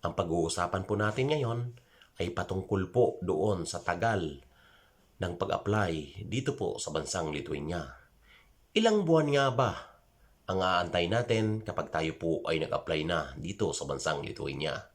Ang pag-uusapan po natin ngayon ay patungkol po doon sa tagal ng pag-apply dito po sa bansang Lithuania. Ilang buwan nga ba ang aantay natin kapag tayo po ay nag-apply na dito sa bansang Lithuania?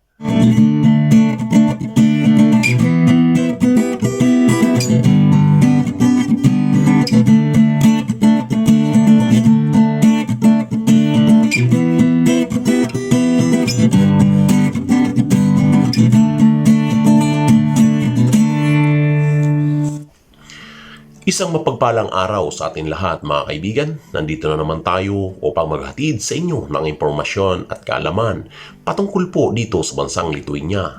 Isang mapagpalang araw sa atin lahat mga kaibigan. Nandito na naman tayo upang maghatid sa inyo ng impormasyon at kaalaman patungkol po dito sa bansang Lithuania.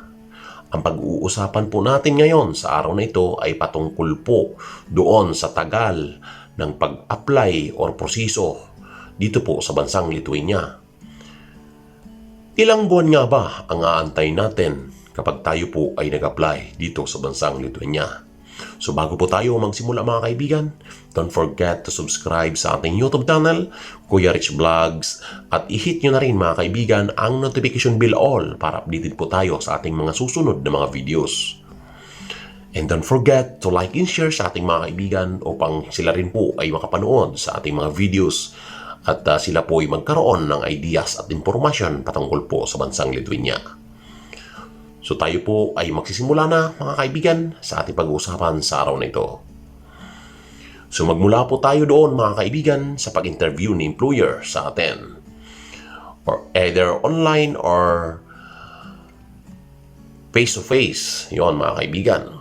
Ang pag-uusapan po natin ngayon sa araw na ito ay patungkol po doon sa tagal ng pag-apply or proseso dito po sa bansang Lithuania. Ilang buwan nga ba ang aantay natin kapag tayo po ay nag-apply dito sa bansang Lithuania? So bago po tayo magsimula mga kaibigan, don't forget to subscribe sa ating YouTube channel, Kuya Rich Vlogs, at i-hit nyo na rin mga kaibigan ang notification bell all para updated po tayo sa ating mga susunod na mga videos. And don't forget to like and share sa ating mga kaibigan upang sila rin po ay makapanood sa ating mga videos at uh, sila po ay magkaroon ng ideas at impormasyon patungkol po sa bansang Lithuania. So tayo po ay magsisimula na mga kaibigan sa ating pag-uusapan sa araw na ito. So magmula po tayo doon mga kaibigan sa pag-interview ni employer sa atin. Or either online or face-to-face. Yon mga kaibigan.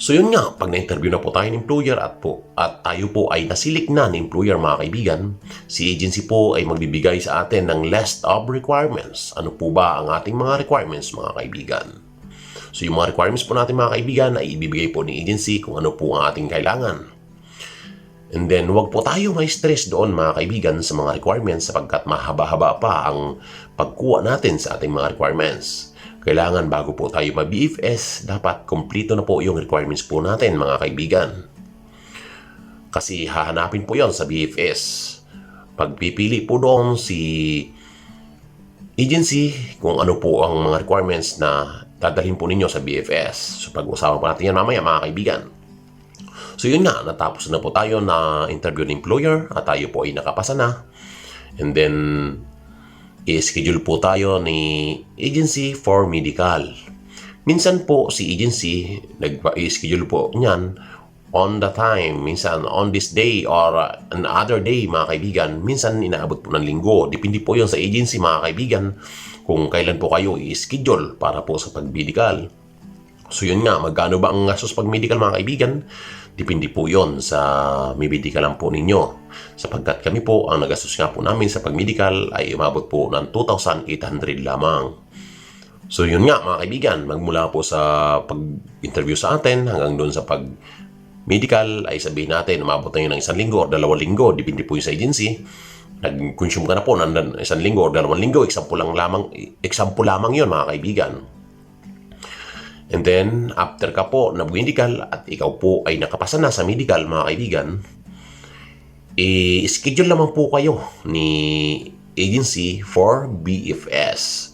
So yun nga, pag na-interview na po tayo ng employer at po at tayo po ay nasilik na ng employer mga kaibigan, si agency po ay magbibigay sa atin ng list of requirements. Ano po ba ang ating mga requirements mga kaibigan? So yung mga requirements po natin mga kaibigan ay ibibigay po ni agency kung ano po ang ating kailangan. And then, wag po tayo may stress doon mga kaibigan sa mga requirements sapagkat mahaba-haba pa ang pagkuha natin sa ating mga requirements. Kailangan bago po tayo ma-BFS, dapat kompleto na po yung requirements po natin mga kaibigan. Kasi hahanapin po yon sa BFS. Pagpipili po doon si agency kung ano po ang mga requirements na dadalhin po ninyo sa BFS. So pag-usapan po natin yan mamaya mga kaibigan. So yun nga, natapos na po tayo na interview ng employer at tayo po ay nakapasa na. And then, i-schedule po tayo ni agency for medical. Minsan po si agency nag-schedule po niyan on the time, minsan on this day or another day mga kaibigan, minsan inaabot po ng linggo. Depende po yon sa agency mga kaibigan kung kailan po kayo i-schedule para po sa pag-medical. So yun nga, magkano ba ang gastos pag medical mga kaibigan? Depende po yon sa lang po ninyo. Sapagkat kami po, ang nagastos nga po namin sa pag-medical ay umabot po ng 2,800 lamang. So yun nga mga kaibigan, magmula po sa pag-interview sa atin hanggang doon sa pag medical ay sabihin natin umabot na yun ng isang linggo o dalawang linggo, depende po yung sa agency. Nag-consume ka na po ng isang linggo o dalawang linggo, example lang lamang, example lamang yun mga kaibigan. And then, after ka po na medical at ikaw po ay nakapasa na sa medical, mga kaibigan, i-schedule naman po kayo ni agency for BFS.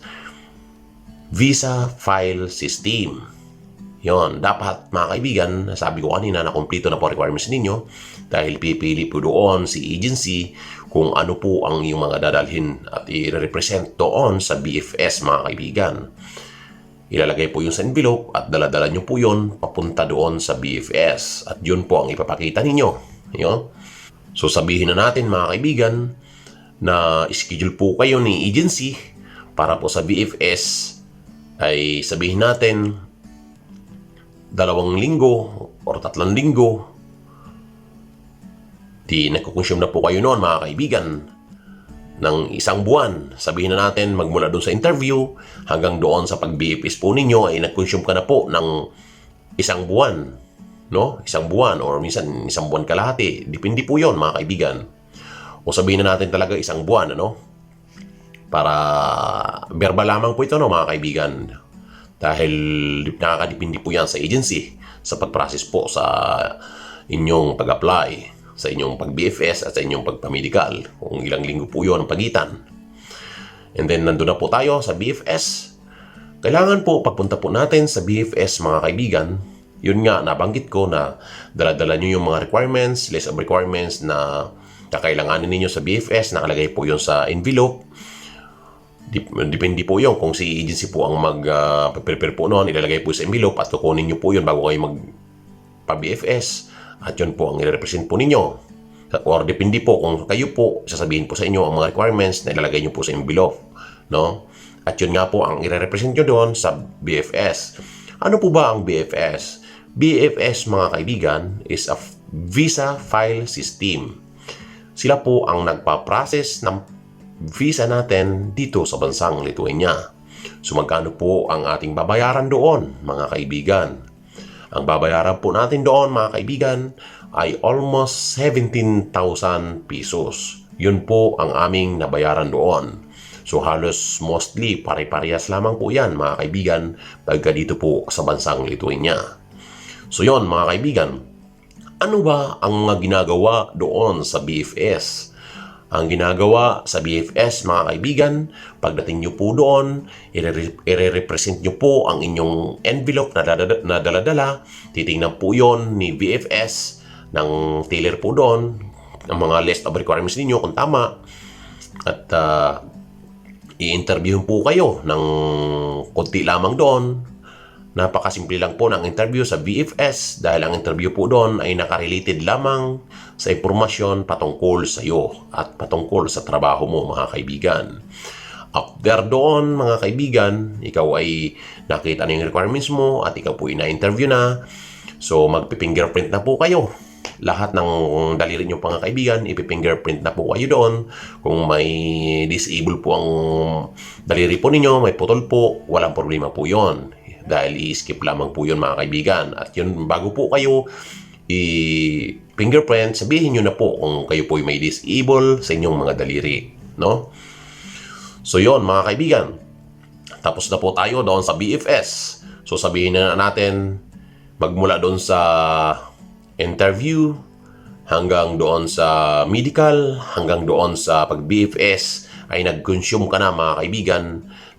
Visa File System. Yon, dapat mga kaibigan, sabi ko kanina na kompleto na po requirements ninyo dahil pipili po doon si agency kung ano po ang yung mga dadalhin at i-represent doon sa BFS mga kaibigan. Ilalagay po yung sa envelope at daladala nyo po yon papunta doon sa BFS. At yun po ang ipapakita ninyo. Yun. So sabihin na natin mga kaibigan na schedule po kayo ni agency para po sa BFS ay sabihin natin dalawang linggo or tatlong linggo di nagkukonsume na po kayo noon mga kaibigan ng isang buwan. Sabihin na natin magmula doon sa interview hanggang doon sa pag-BFS po ninyo ay nag-consume ka na po ng isang buwan. No? Isang buwan or minsan isang buwan kalahati. Depende po yon mga kaibigan. O sabihin na natin talaga isang buwan. Ano? Para verbal lamang po ito no, mga kaibigan. Dahil nakakadepende po yan sa agency sa pag-process po sa inyong pag-apply sa inyong pag-BFS at sa inyong pagpamedical. Kung ilang linggo po yun ang pagitan. And then, nandun na po tayo sa BFS. Kailangan po pagpunta po natin sa BFS mga kaibigan, yun nga, nabanggit ko na dala-dala nyo yung mga requirements, list of requirements na kakailanganin ninyo sa BFS, nakalagay po yun sa envelope. Dip- Depende po yun kung si agency po ang mag-prepare po noon, ilalagay po sa envelope at kukunin nyo po yun bago kayo mag pa-BFS at yun po ang i-represent po ninyo. Or depende po kung kayo po, sasabihin po sa inyo ang mga requirements na ilalagay nyo po sa envelope. No? At yun nga po ang i-represent nyo doon sa BFS. Ano po ba ang BFS? BFS mga kaibigan is a visa file system. Sila po ang nagpa-process ng visa natin dito sa bansang Lithuania. So magkano po ang ating babayaran doon mga kaibigan? Ang babayaran po natin doon mga kaibigan ay almost 17,000 pesos. Yun po ang aming nabayaran doon. So halos mostly pare-parehas lamang po yan mga kaibigan pagka dito po sa bansang Lithuania. So yon mga kaibigan, ano ba ang mga ginagawa doon sa BFS? Ang ginagawa sa BFS, mga kaibigan, pagdating nyo po doon, ire- ire-represent nyo po ang inyong envelope na, dada- na dala-dala. Titingnan po yon ni BFS ng tailor po doon, ang mga list of requirements ninyo kung tama. At ah, i-interview po kayo ng konti lamang doon. Napakasimple lang po ng interview sa BFS dahil ang interview po doon ay nakarelated lamang sa impormasyon patungkol sa iyo at patungkol sa trabaho mo mga kaibigan. After doon mga kaibigan, ikaw ay nakita na yung requirements mo at ikaw po ay na-interview na. So magpi-fingerprint na po kayo lahat ng daliri nyo mga kaibigan, ipi-fingerprint na po kayo doon. Kung may disable po ang daliri po ninyo, may putol po, walang problema po yon Dahil i-skip lamang po yun mga kaibigan. At yun, bago po kayo i-fingerprint, sabihin nyo na po kung kayo po may disable sa inyong mga daliri. No? So yon mga kaibigan. Tapos na po tayo doon sa BFS. So sabihin na natin, magmula doon sa interview, hanggang doon sa medical, hanggang doon sa pag-BFS, ay nag-consume ka na mga kaibigan,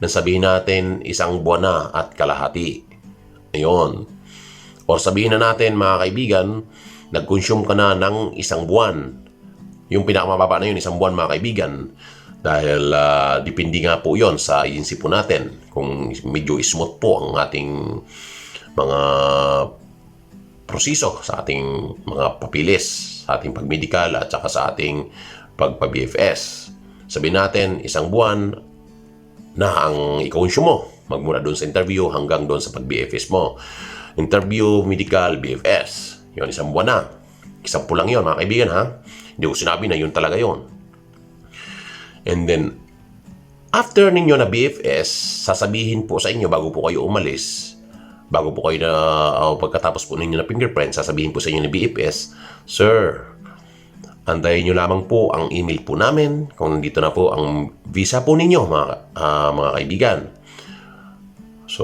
na sabihin natin isang buwan na at kalahati. Ayun. Or sabihin na natin mga kaibigan, nag-consume ka na ng isang buwan. Yung pinakamababa na yun, isang buwan mga kaibigan. Dahil ah, depende nga po yon sa agency po natin. Kung medyo smooth po ang ating mga proseso sa ating mga papilis, sa ating pag-medical at saka sa ating pagpa-BFS. Sabihin natin, isang buwan na ang i-consume mo magmula doon sa interview hanggang doon sa pag-BFS mo. Interview, medical, BFS. Yun, isang buwan na. Isang lang yun, mga kaibigan, ha? Hindi ko sinabi na yun talaga yun. And then, after ninyo na BFS, sasabihin po sa inyo bago po kayo umalis, bago po kayo na, uh, pagkatapos po ninyo na fingerprint, sasabihin po sa inyo ni BFS, Sir, antayin nyo lamang po ang email po namin kung nandito na po ang visa po ninyo, mga, ah, mga kaibigan. So,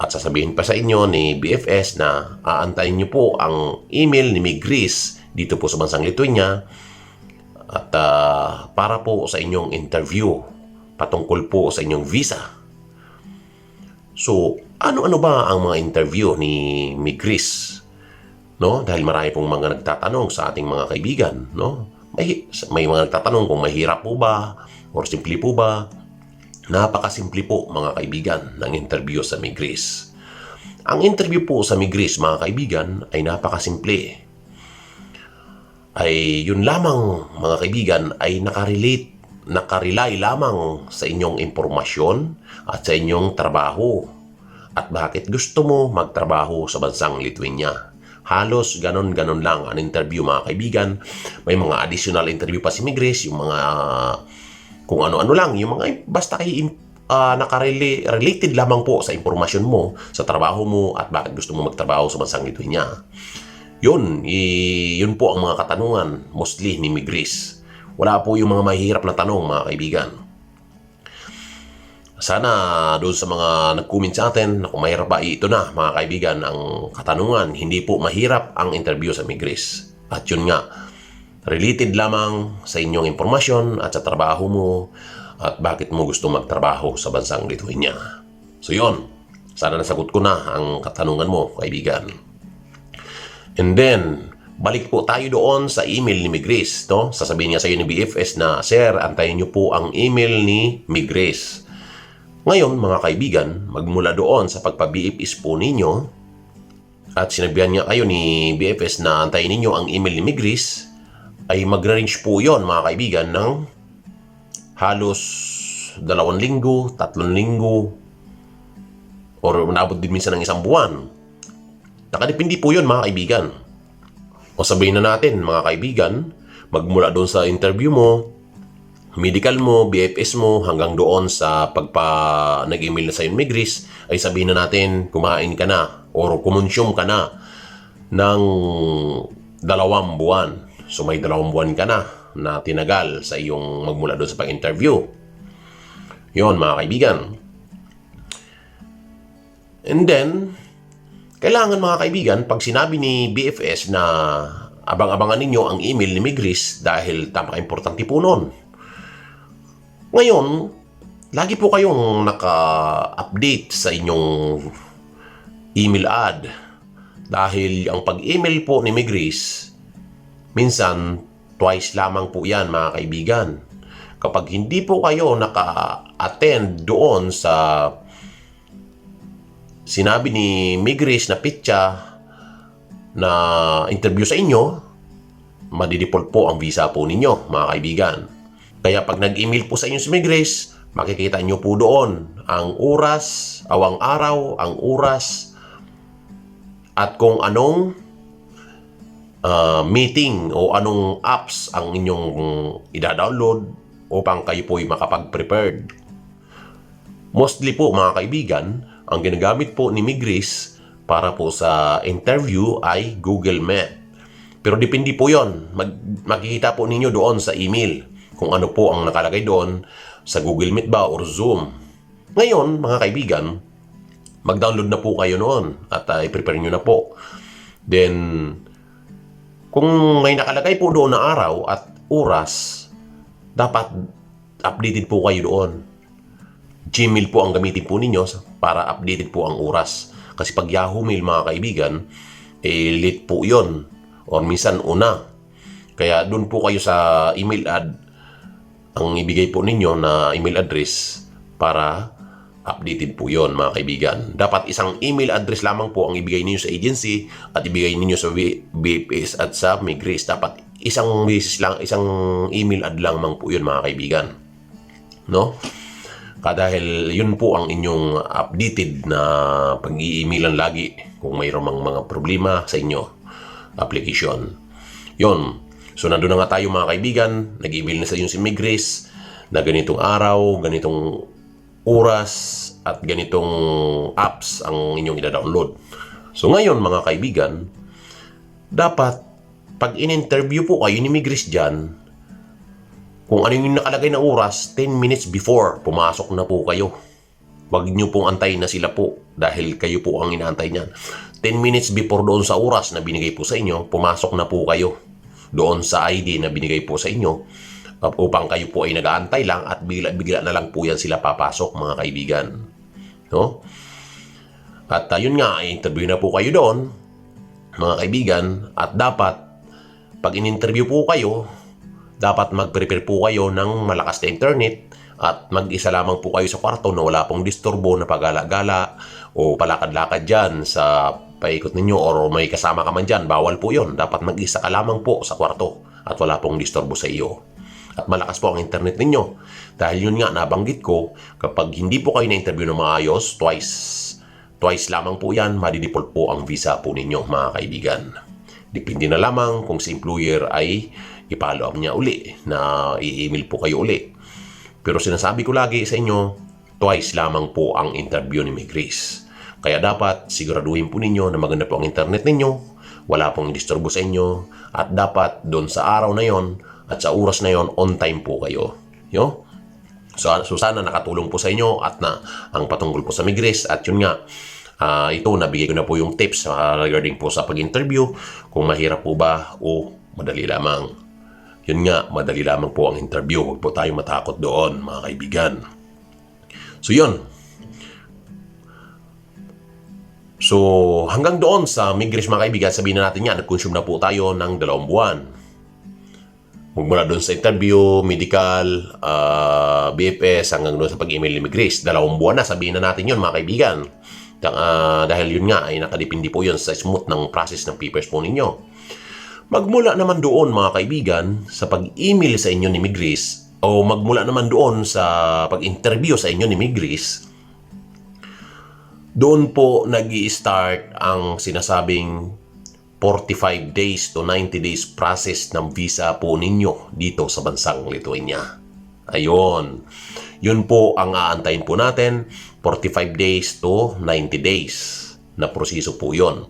at sasabihin pa sa inyo ni BFS na aantayin nyo po ang email ni Migris dito po sa bansang Lithuania at ah, para po sa inyong interview patungkol po sa inyong visa. So, ano-ano ba ang mga interview ni Migris? No? Dahil marami pong mga nagtatanong sa ating mga kaibigan, no? May, may mga nagtatanong kung mahirap po ba or simple po ba. Napakasimple po mga kaibigan ng interview sa Migris. Ang interview po sa Migris mga kaibigan ay napakasimple ay yun lamang mga kaibigan ay nakarelate, nakarely lamang sa inyong impormasyon at sa inyong trabaho. At bakit gusto mo magtrabaho sa bansang Lithuania? Halos ganon-ganon lang ang interview mga kaibigan. May mga additional interview pa si Migris, yung mga kung ano-ano lang, yung mga basta kay uh, nakarelated lamang po sa impormasyon mo, sa trabaho mo at bakit gusto mo magtrabaho sa bansang Lithuania. Yun, i- yun po ang mga katanungan mostly ni Migris. Wala po yung mga mahirap na tanong mga kaibigan. Sana doon sa mga nag-comment sa atin na kung mahirap ba ito na mga kaibigan ang katanungan. Hindi po mahirap ang interview sa Migris. At yun nga, related lamang sa inyong impormasyon at sa trabaho mo at bakit mo gusto magtrabaho sa bansang Lithuania. So yun, sana nasagot ko na ang katanungan mo, kaibigan. And then, balik po tayo doon sa email ni Migris. No? Sasabihin niya sa iyo ni BFS na, Sir, antayin niyo po ang email ni Migris. Ngayon, mga kaibigan, magmula doon sa pagpa-BFS po ninyo, at sinabihan niya kayo ni BFS na antayin ninyo ang email ni Migris, ay mag-range po yon mga kaibigan ng halos dalawang linggo, tatlong linggo, or umabot din minsan ng isang buwan. Nakadepende po yun mga kaibigan. O sabihin na natin mga kaibigan, magmula doon sa interview mo, medical mo, BFS mo, hanggang doon sa pagpa nag-email na sa Migris, ay sabihin na natin kumain ka na or kumonsume ka na ng dalawang buwan. So may dalawang buwan ka na na tinagal sa iyong magmula doon sa pag-interview. Yon mga kaibigan. And then, kailangan mga kaibigan, pag sinabi ni BFS na abang-abangan ninyo ang email ni Migris dahil tamaka-importante po nun. Ngayon, lagi po kayong naka-update sa inyong email ad. Dahil ang pag-email po ni Migris, minsan twice lamang po yan mga kaibigan. Kapag hindi po kayo naka-attend doon sa sinabi ni Migris na pitcha na interview sa inyo, madidefault po ang visa po ninyo, mga kaibigan. Kaya pag nag-email po sa inyo si Migris, makikita nyo po doon ang oras, awang araw, ang oras, at kung anong uh, meeting o anong apps ang inyong ida-download upang kayo po'y makapag-prepared. Mostly po mga kaibigan, ang ginagamit po ni Migris para po sa interview ay Google Meet. Pero depende po yon. Mag, makikita po ninyo doon sa email kung ano po ang nakalagay doon sa Google Meet ba or Zoom. Ngayon, mga kaibigan, mag-download na po kayo noon at uh, i-prepare nyo na po. Then, kung may nakalagay po doon na araw at oras, dapat updated po kayo doon. Gmail po ang gamitin po ninyo para updated po ang oras. Kasi pag Yahoo Mail mga kaibigan, eh late po yon or minsan una. Kaya doon po kayo sa email ad ang ibigay po ninyo na email address para updated po yon mga kaibigan. Dapat isang email address lamang po ang ibigay ninyo sa agency at ibigay ninyo sa BPS at sa Migris. Dapat isang basis lang, isang email ad lamang po yun mga kaibigan. No? Dahil yun po ang inyong updated na pag-i-emailan lagi kung mayroong mga, mga problema sa inyo application. Yun. So nandun na nga tayo mga kaibigan, nag-email na sa inyo si Migris na ganitong araw, ganitong oras at ganitong apps ang inyong ida-download. So ngayon mga kaibigan, dapat pag in-interview po kayo ni Migris dyan, kung ano yung nakalagay na oras, 10 minutes before, pumasok na po kayo. Huwag nyo pong antayin na sila po dahil kayo po ang inaantay niyan. 10 minutes before doon sa oras na binigay po sa inyo, pumasok na po kayo doon sa ID na binigay po sa inyo upang kayo po ay nag-aantay lang at bigla-bigla na lang po yan sila papasok mga kaibigan. No? At uh, yun nga, interview na po kayo doon, mga kaibigan, at dapat pag in-interview po kayo, dapat mag-prepare po kayo ng malakas na internet at mag-isa lamang po kayo sa kwarto na wala pong disturbo na pagala-gala o palakad-lakad dyan sa paikot ninyo or may kasama ka man dyan. Bawal po yon Dapat mag-isa ka lamang po sa kwarto at wala pong disturbo sa iyo. At malakas po ang internet ninyo. Dahil yun nga, nabanggit ko, kapag hindi po kayo na-interview ng maayos, twice, twice lamang po yan, madidefault po ang visa po ninyo, mga kaibigan. Depende na lamang kung si employer ay i-follow up niya uli na i-email po kayo uli. Pero sinasabi ko lagi sa inyo, twice lamang po ang interview ni Migris. Kaya dapat siguraduhin po ninyo na maganda po ang internet ninyo, wala pong disturbo sa inyo, at dapat doon sa araw na yon at sa oras na yon on time po kayo. Yo? So, so sana nakatulong po sa inyo at na ang patungkol po sa Migris at yun nga, uh, ito nabigay ko na po yung tips uh, regarding po sa pag-interview kung mahirap po ba o madali lamang. Yun nga, madali lamang po ang interview. Huwag po tayo matakot doon, mga kaibigan. So yun. So, hanggang doon sa Migris mga kaibigan, sabihin na natin yan, nag-consume na po tayo ng dalawang buwan. Magmula doon sa interview, medical, ah, BFS, hanggang doon sa pag-email ni Migris. Dalawang buwan na, sabihin na natin yun mga kaibigan. Ah, dahil yun nga, ay nakadepende po yun sa smooth ng process ng papers po ninyo. Magmula naman doon mga kaibigan sa pag-email sa inyo ni Migris o magmula naman doon sa pag-interview sa inyo ni Migris, doon po nag start ang sinasabing 45 days to 90 days process ng visa po ninyo dito sa bansang Lithuania. Ayun. Yun po ang aantayin po natin. 45 days to 90 days na proseso po yon.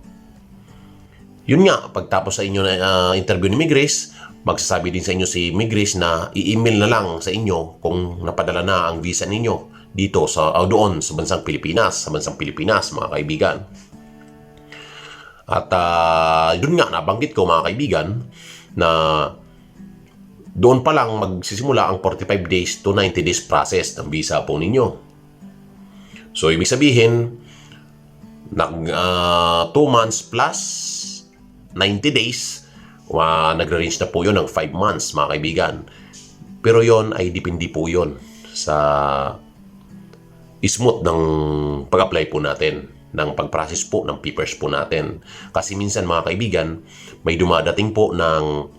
Yun nga, pagtapos sa inyo na ah, interview ni Migris, magsasabi din sa inyo si Migris na i-email na lang sa inyo kung napadala na ang visa ninyo dito sa o doon sa bansang Pilipinas, sa bansang Pilipinas mga kaibigan. At ah, yun nga, nabanggit ko mga kaibigan na doon pa lang magsisimula ang 45 days to 90 days process ng visa po ninyo. So, ibig sabihin, nag 2 months plus 90 days, uh, nagre-range na po yun ng 5 months, mga kaibigan. Pero yon ay depende po yon sa smooth ng pag-apply po natin ng pag-process po ng papers po natin. Kasi minsan mga kaibigan, may dumadating po ng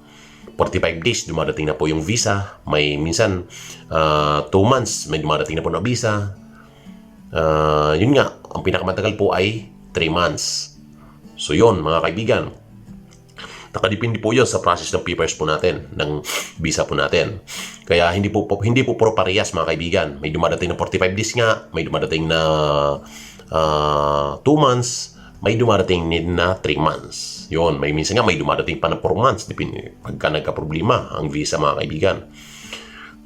45 days, dumadating na po yung visa. May minsan 2 months, may dumadating na po na visa. Ah, yun nga, ang pinakamatagal po ay 3 months. So yun mga kaibigan, Nakadepende po 'yon sa process ng papers po natin, ng visa po natin. Kaya hindi po, po hindi po puro parehas mga kaibigan. May dumadating na 45 days nga, may dumadating na 2 months, may dumadating din na 3 months. 'Yon, may minsan nga may dumadating pa na 4 months depende pagka nagka-problema ang visa mga kaibigan.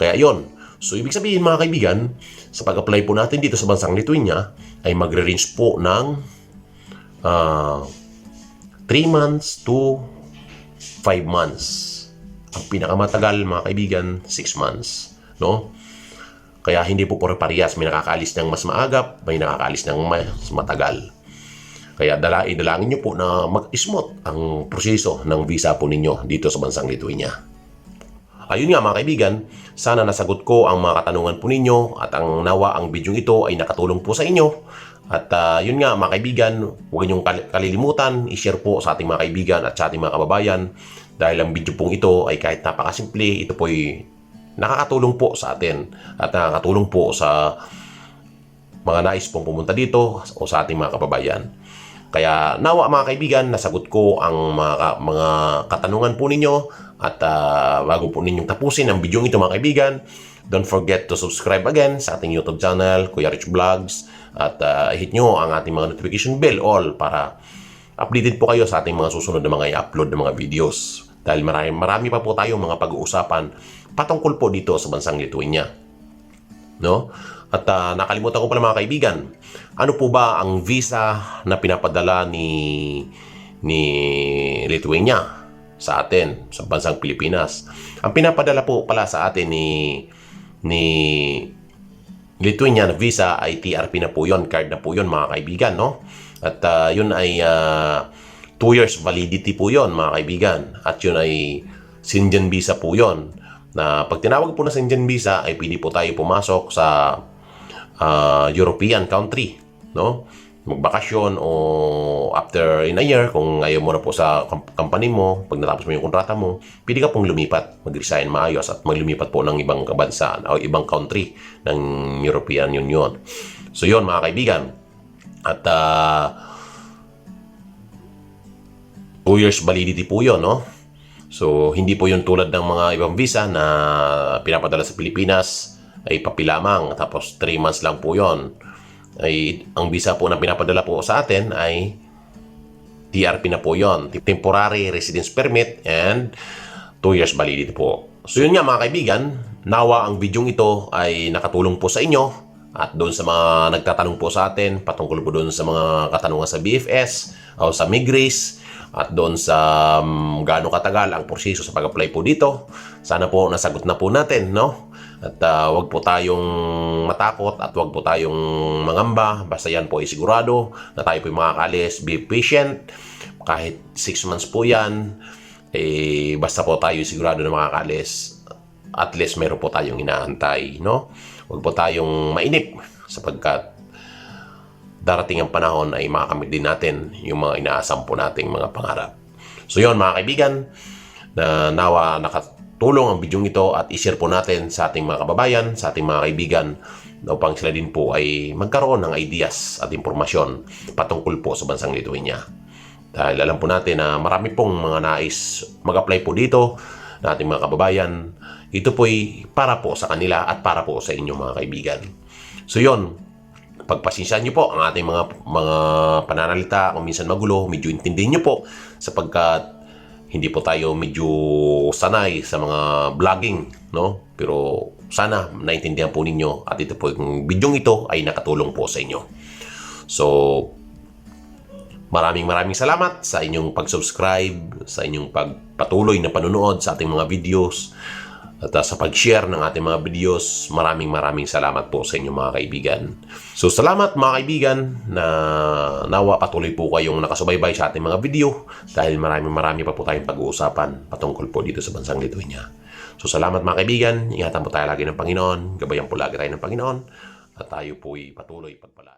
Kaya 'yon. So ibig sabihin mga kaibigan, sa pag-apply po natin dito sa bansang Lithuania ay magre-range po ng ah 3 months to 5 months. Ang pinakamatagal, mga kaibigan, 6 months. No? Kaya hindi po puro parehas. May nakakaalis ng mas maagap, may nakakaalis ng mas matagal. Kaya dala, idalangin nyo po na mag-smooth ang proseso ng visa po ninyo dito sa bansang Lithuania. Ayun nga mga kaibigan, sana nasagot ko ang mga katanungan po ninyo at ang nawa ang video ito ay nakatulong po sa inyo. At ah, yun nga mga kaibigan, huwag niyong kal- kalilimutan, i-share po sa ating mga kaibigan at sa ating mga kababayan dahil ang video pong ito ay kahit napakasimple, ito po ay nakakatulong po sa atin at nakakatulong po sa mga nais pong pumunta dito o sa ating mga kababayan. Kaya nawa mga kaibigan, nasagot ko ang mga, mga katanungan po ninyo at ah, bago po ninyong tapusin ang video ito mga kaibigan, don't forget to subscribe again sa ating YouTube channel, Kuya Rich Vlogs at ah, hit nyo ang ating mga notification bell all para updated po kayo sa ating mga susunod na mga i-upload na mga videos. Dahil marami, marami pa po tayong mga pag-uusapan patungkol po dito sa bansang Lithuania. No? At ah, nakalimutan ko pala mga kaibigan, ano po ba ang visa na pinapadala ni ni Lithuania sa atin sa bansang Pilipinas? Ang pinapadala po pala sa atin ni ni Lithuania na visa ay TRP na po yon, card na po yon mga kaibigan, no? At ah, yun ay 2 years validity po yon mga kaibigan. At yun ay Sinjan visa po yon na pag tinawag po na Sinjan visa ay pwede po tayo pumasok sa uh, European country, no? magbakasyon o after in a year, kung ayaw mo na po sa company mo, pag natapos mo yung kontrata mo, pwede ka pong lumipat, mag-resign maayos at maglumipat po ng ibang bansa o ibang country ng European Union. So yon mga kaibigan. At uh, 2 years validity po yun, no? So, hindi po yun tulad ng mga ibang visa na pinapadala sa Pilipinas ay papi lamang. Tapos, 3 months lang po yun. Ay, ang visa po na pinapadala po sa atin ay TRP na po yon Temporary Residence Permit and 2 years validity po. So yun nga mga kaibigan, nawa ang video ito ay nakatulong po sa inyo at doon sa mga nagtatanong po sa atin patungkol po doon sa mga katanungan sa BFS o sa Migris at doon sa um, gaano katagal ang proseso sa pag-apply po dito. Sana po nasagot na po natin, no? At ah, wag po tayong matakot at wag po tayong mangamba. Basta yan po ay sigurado na tayo po makakalis. Be patient. Kahit 6 months po yan, eh, basta po tayo sigurado na makakalis. At least meron po tayong inaantay. No? Wag po tayong mainip sapagkat darating ang panahon ay makakamit din natin yung mga inaasam po nating mga pangarap. So yun mga kaibigan, na nawa nakatulong ang bidyong ito at i-share po natin sa ating mga kababayan, sa ating mga kaibigan upang sila din po ay magkaroon ng ideas at impormasyon patungkol po sa bansang Lithuania. Dahil alam po natin na marami pong mga nais mag-apply po dito na ating mga kababayan. Ito po ay para po sa kanila at para po sa inyong mga kaibigan. So yon pagpasensyahan niyo po ang ating mga mga pananalita kung minsan magulo, medyo intindihin niyo po sapagkat hindi po tayo medyo sanay sa mga vlogging, no? Pero sana naintindihan po ninyo at ito po yung bidyong ito ay nakatulong po sa inyo. So, maraming maraming salamat sa inyong pag-subscribe, sa inyong pagpatuloy na panunood sa ating mga videos at uh, sa pag-share ng ating mga videos. Maraming maraming salamat po sa inyong mga kaibigan. So salamat mga kaibigan na nawa patuloy po kayong nakasubaybay sa ating mga video dahil maraming marami pa po tayong pag-uusapan patungkol po dito sa bansang Lithuania. So salamat mga kaibigan, ingatan po tayo lagi ng Panginoon, gabayan po lagi tayo ng Panginoon at tayo po'y patuloy pagpalain.